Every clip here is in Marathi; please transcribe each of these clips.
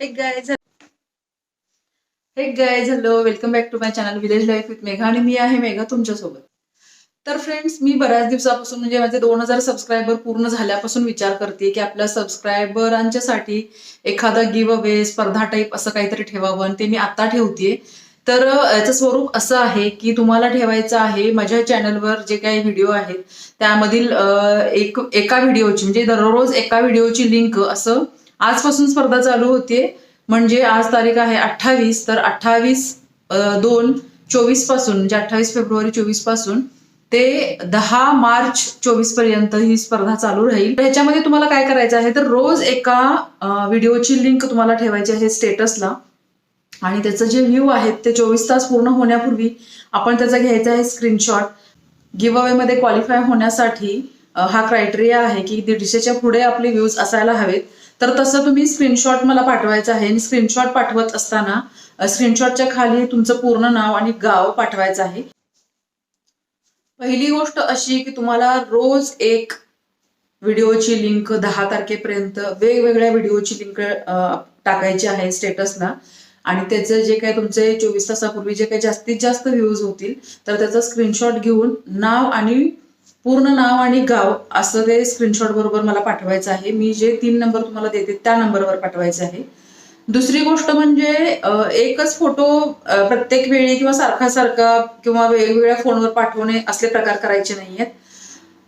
Hey guys hey hello welcome back to my channel village life with Megha आणि मी आहे मेघा तुमच्यासोबत. तर फ्रेंड्स मी बऱ्याच दिवसापासून म्हणजे माझे दोन हजार सबस्क्रायबर पूर्ण झाल्यापासून विचार करते की आपल्या सबस्क्रायबरांच्यासाठी एखादा गिव अवे स्पर्धा टाईप असं काहीतरी ठेवावं आणि ते मी आता ठेवतेय. तर याचं स्वरूप असं आहे की तुम्हाला ठेवायचं आहे माझ्या चॅनलवर जे काही व्हिडिओ आहेत त्यामधील एक एका व्हिडिओची म्हणजे दररोज एका व्हिडिओची लिंक असं आजपासून स्पर्धा चालू होतीये. म्हणजे आज तारीख आहे अठ्ठावीस तर अठ्ठावीस दोन चोवीसपासून म्हणजे अठ्ठावीस फेब्रुवारी चोवीसपासून ते दहा मार्च चोवीसपर्यंत ही स्पर्धा चालू राहील. ह्याच्यामध्ये तुम्हाला काय करायचं आहे तर रोज एका व्हिडिओची लिंक तुम्हाला ठेवायची आहे स्टेटसला. आणि त्याचं जे व्ह्यू आहेत ते चोवीस तास पूर्ण होण्यापूर्वी आपण त्याचा घ्यायचा आहे स्क्रीनशॉट. गिव्ह अवे मध्ये क्वालिफाय होण्यासाठी हा क्रायटेरिया आहे की दीडशेच्या पुढे आपले व्ह्यूज असायला हवेत. तर तसं तुम्ही स्क्रीनशॉट मला पाठवायचं आहे. आणि स्क्रीनशॉट पाठवत असताना स्क्रीनशॉटच्या खाली तुमचं पूर्ण नाव आणि गाव पाठवायचं आहे. पहिली गोष्ट अशी की तुम्हाला रोज एक व्हिडिओची लिंक दहा तारखेपर्यंत वेगवेगळ्या व्हिडिओची लिंक टाकायची आहे स्टेटसला. आणि त्याचं जे काही तुमचे चोवीस तासापूर्वी जे काही जास्तीत जास्त व्ह्यूज होतील तर त्याचा स्क्रीनशॉट घेऊन नाव आणि पूर्ण नाव आणि गाव असं ते स्क्रीनशॉट बरोबर मला पाठवायचं आहे. मी जे तीन नंबर तुम्हाला देते त्या नंबरवर पाठवायचे आहे. दुसरी गोष्ट म्हणजे एकच फोटो प्रत्येक वेळी किंवा सारखा सारखा किंवा वेगवेगळ्या फोनवर पाठवणे असले प्रकार करायचे नाहीयेत.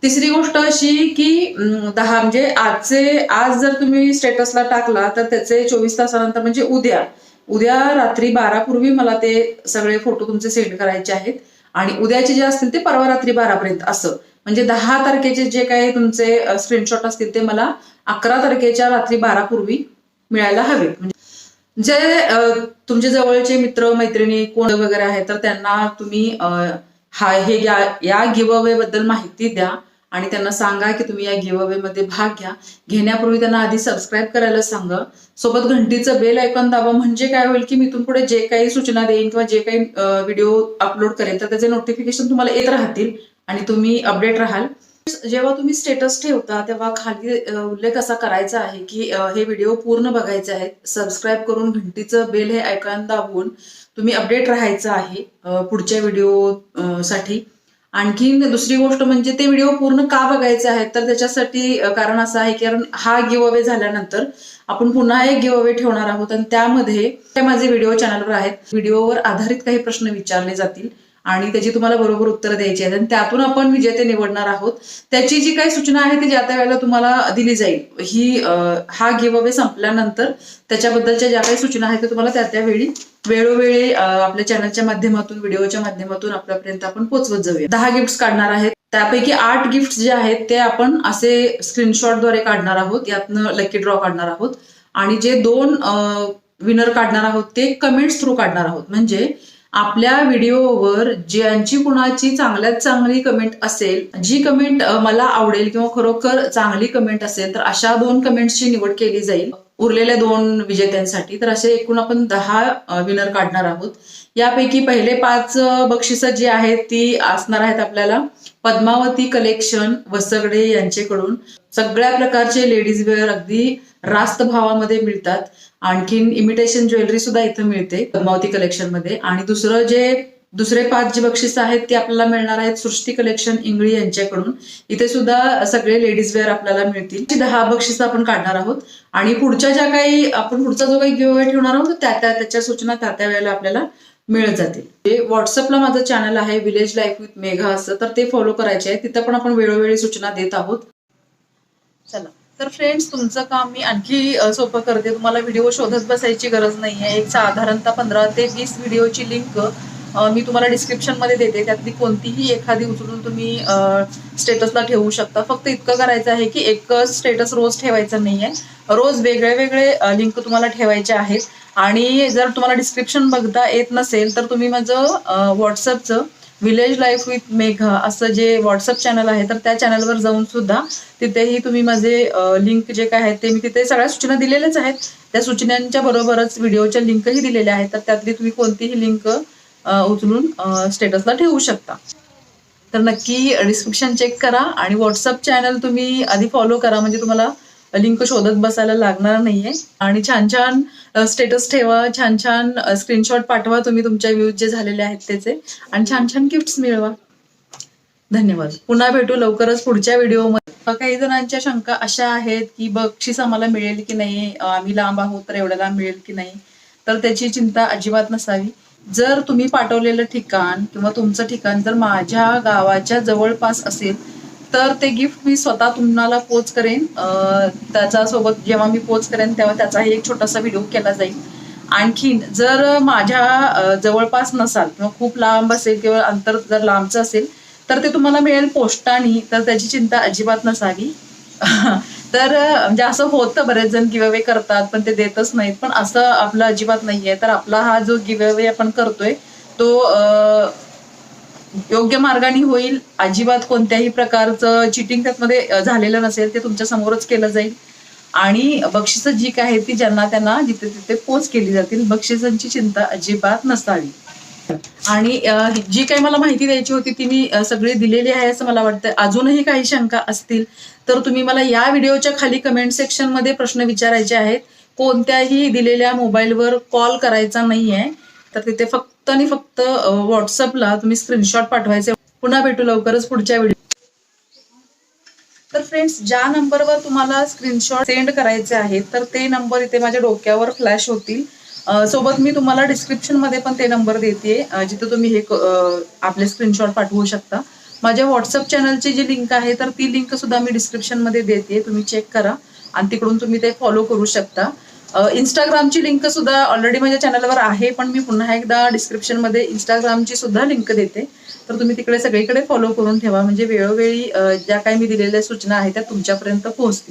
तिसरी गोष्ट अशी की दहा म्हणजे आजचे आज जर तुम्ही स्टेटसला टाकला तर त्याचे चोवीस तासानंतर म्हणजे उद्या उद्या रात्री बारापूर्वी मला ते सगळे फोटो तुमचे सेंड करायचे आहेत. आणि उद्याचे जे असतील ते परवा रात्री बारापर्यंत असं. म्हणजे दहा तारखेचे जे काही तुमचे स्क्रीनशॉट असतील ते मला अकरा तारखेच्या रात्री बारा पूर्वी मिळायला हवे. म्हणजे जे तुमचे जवळचे मित्र मैत्रिणी कोण वगैरे आहेत तर त्यांना तुम्ही हा हे या या गिव्ह अवे बद्दल माहिती द्या आणि त्यांना सांगा की तुम्ही या गिव्ह अवे मध्ये भाग घ्या. घेण्यापूर्वी त्यांना आधी सबस्क्राईब करायला सांगा. सोबत घंटीचं बेल ऐकून दाबा. म्हणजे काय होईल की मी इथून पुढे जे काही सूचना देईन किंवा जे काही व्हिडिओ अपलोड करेन तर त्याचे नोटिफिकेशन तुम्हाला येत राहतील. आणि तुम्ही अपडेट राहाल. जेव्हा तुम्ही स्टेटस ठेवता तेव्हा खाली उल्लेख असा करायचा आहे की हे व्हिडिओ पूर्ण बघायचे आहेत. सबस्क्राईब करून घंटीचं बेल हे ऐकून दाबून तुम्ही अपडेट राहायचं आहे पुढच्या व्हिडिओ साठी. आणखीन दुसरी गोष्ट म्हणजे ते व्हिडिओ पूर्ण का बघायचे आहेत? तर त्याच्यासाठी कारण असं आहे की कारण हा गिव अवे झाल्यानंतर आपण पुन्हा एक गिव अवे ठेवणार आहोत. आणि त्यामध्ये माझे व्हिडिओ चॅनलवर आहेत. व्हिडिओवर आधारित काही प्रश्न विचारले जातील. आणि त्याची तुम्हाला बरोबर उत्तरं द्यायची आहेत. आणि त्यातून आपण विजेते निवडणार आहोत. त्याची जी काही सूचना आहे ती ज्या त्या वेळेला तुम्हाला दिली जाईल. ही हा गिव्ह अवे संपल्यानंतर त्याच्याबद्दलच्या ज्या काही सूचना आहेत त्या तुम्हाला त्या त्यावेळी वेळोवेळी आपल्या चॅनलच्या माध्यमातून व्हिडिओच्या माध्यमातून आपल्यापर्यंत आपण पोहोचवत जाऊया. दहा गिफ्ट काढणार आहेत. त्यापैकी आठ गिफ्ट जे आहेत ते आपण असे स्क्रीनशॉटद्वारे काढणार आहोत. यातनं लकी ड्रॉ काढणार आहोत. आणि जे दोन विनर काढणार आहोत ते कमेंट्स थ्रू काढणार आहोत. म्हणजे आपल्या व्हिडिओवर ज्यांची कुणाची चांगल्यात चांगली कमेंट असेल जी कमेंट मला आवडेल किंवा खरोखर चांगली कमेंट असेल तर अशा दोन कमेंट्सची निवड केली जाईल. उरलेल्या दोन विजेत्यांसाठी तर असे एकूण आपण दहा विनर काढणार आहोत. यापैकी पहिले पाच बक्षिसं जी आहेत ती असणार आहेत आपल्याला पद्मावती कलेक्शन वसगडे यांच्याकडून सगळ्या प्रकारचे लेडीज वेअर अगदी रास्त भावामध्ये मिळतात. आणखीन इमिटेशन ज्वेलरी सुद्धा इथं मिळते पद्मावती कलेक्शनमध्ये आणि दुसरं जे दुसरे पाच जे बक्षीस आहेत ते आपल्याला मिळणार आहेत सृष्टी कलेक्शन इंगळी यांच्याकडून. इथे सुद्धा सगळे लेडीज वेअर आपल्याला मिळतील. दहा बक्षीस आपण काढणार आहोत. आणि पुढच्या ज्या काही आपण पुढचा जो काही गिव्ह ठेवणार आहोत त्या त्या त्याच्या सूचना त्या त्या वेळेला आपल्याला मिळत जातील. व्हॉट्सअपला माझं चॅनल आहे विलेज लाईफ विथ मेघा असं. तर ते फॉलो करायचे आहे. तिथं पण आपण वेळोवेळी सूचना देत आहोत. चला. तर फ्रेंड्स तुमचं काम मी आणखी सोपं करते. तुम्हाला व्हिडिओ शोधत बसायची गरज नाहीये. एक साधारणतः पंधरा ते वीस व्हिडिओची लिंक मी तुम्हाला डिस्क्रिप्शनमध्ये देते त्यातली कोणतीही एखादी उचलून तुम्ही स्टेटसला ठेवू शकता. फक्त इतकं करायचं आहे की एकच स्टेटस रोज ठेवायचं नाहीये. रोज वेगळे वेगळे लिंक तुम्हाला ठेवायचे आहेत. आणि जर तुम्हाला डिस्क्रिप्शन बघता येत नसेल तर तुम्ही माझं व्हॉट्सअपचं विलेज लाईफ विथ मेघा असं जे व्हॉट्सअप चॅनल आहे तर त्या चॅनलवर जाऊन सुद्धा तिथेही तुम्ही माझे लिंक जे काय आहेत ते मी तिथे सगळ्या सूचना दिलेल्याच आहेत. त्या सूचनांच्या बरोबरच व्हिडिओच्या लिंकही दिलेल्या आहेत. तर त्यातली तुम्ही कोणतीही लिंक उचलून स्टेटसला ठेवू शकता. तर नक्की डिस्क्रिप्शन चेक करा आणि व्हॉट्सअप चॅनल तुम्ही आधी फॉलो करा. म्हणजे तुम्हाला लिंक शोधत बसायला लागणार नाहीये. आणि छान छान स्टेटस ठेवा छान छान स्क्रीनशॉट पाठवा तुम्ही तुमच्या व्ह्यूज जे झालेले आहेत त्याचे. आणि छान छान गिफ्ट्स मिळवा. धन्यवाद. पुन्हा भेटू लवकरच पुढच्या व्हिडिओमध्ये काही जणांच्या शंका अशा आहेत की बक्षीस आम्हाला मिळेल की नाही? आम्ही लांब आहोत तर एवढ्या लांब मिळेल की नाही? तर त्याची चिंता अजिबात नसावी. जर तुम्ही पाठवलेलं ठिकाण किंवा तुमचं ठिकाण जर माझ्या गावाच्या जवळपास असेल तर ते गिफ्ट मी स्वतः तुम्हाला पोच करेन. त्याच्यासोबत जेव्हा मी पोच करेन तेव्हा त्याचाही एक छोटासा व्हिडिओ केला जाईल. आणखीन जर माझ्या जवळपास नसाल किंवा खूप लांब असेल किंवा अंतर जर लांबचं असेल तर ते तुम्हाला मिळेल पोस्टाने. तर त्याची चिंता अजिबात नसावी. तर म्हणजे असं होतं बरेच जण गिव्हअवे करतात पण ते देतच नाहीत. पण असं आपलं अजिबात नाहीये. तर आपला हा जो गिव्हअवे आपण करतोय तो अं, योग्य मार्गाने होईल. अजिबात कोणत्याही प्रकारचं चिटिंग त्यामध्ये झालेलं नसेल. ते तुमच्या समोरच केलं जाईल. आणि बक्षिसं जी काय आहेत ती ज्यांना त्यांना जिथे तिथे पोच केली जातील बक्षिसांची चिंता अजिबात नसावी. आणि जी काही मला माहिती द्यायची होती ती मी सगळी दिलेली आहे असं मला वाटतं अजूनही काही शंका असतील तर तुम्ही मला या व्हिडिओच्या खाली कमेंट सेक्शनमध्ये प्रश्न विचारायचे आहेत. कोणत्याही दिलेल्या मोबाईलवर कॉल करायचा नाहीये. तर तिथे फक्त आणि फक्त व्हॉट्सअपला तुम्ही स्क्रीनशॉट पाठवायचे. पुन्हा भेटू लवकरच पुढच्या व्हिडिओ तर फ्रेंड्स ज्या नंबरवर तुम्हाला स्क्रीनशॉट सेंड करायचे आहेत तर ते नंबर इथे माझ्या डोक्यावर फ्लॅश होतील. सोबत मी तुम्हाला डिस्क्रिप्शनमध्ये पण ते नंबर देते जिथे तुम्ही हे क- आपले स्क्रीनशॉट पाठवू शकता. माझ्या व्हॉट्सअप चॅनलची जी लिंक आहे तर ती लिंक सुद्धा मी डिस्क्रिप्शनमध्ये देते तुम्ही चेक करा आणि तिकडून तुम्ही ते फॉलो करू शकता. इंस्टाग्रामची लिंक सुद्धा ऑलरेडी माझ्या चॅनलवर आहे पण मी पुन्हा एकदा डिस्क्रिप्शनमध्ये इंस्टाग्रामची सुद्धा लिंक देते. तर तुम्ही तिकडे सगळीकडे फॉलो करून ठेवा. म्हणजे वेळोवेळी ज्या काही मी दिलेल्या सूचना आहेत त्या तुमच्यापर्यंत पोहोचतील.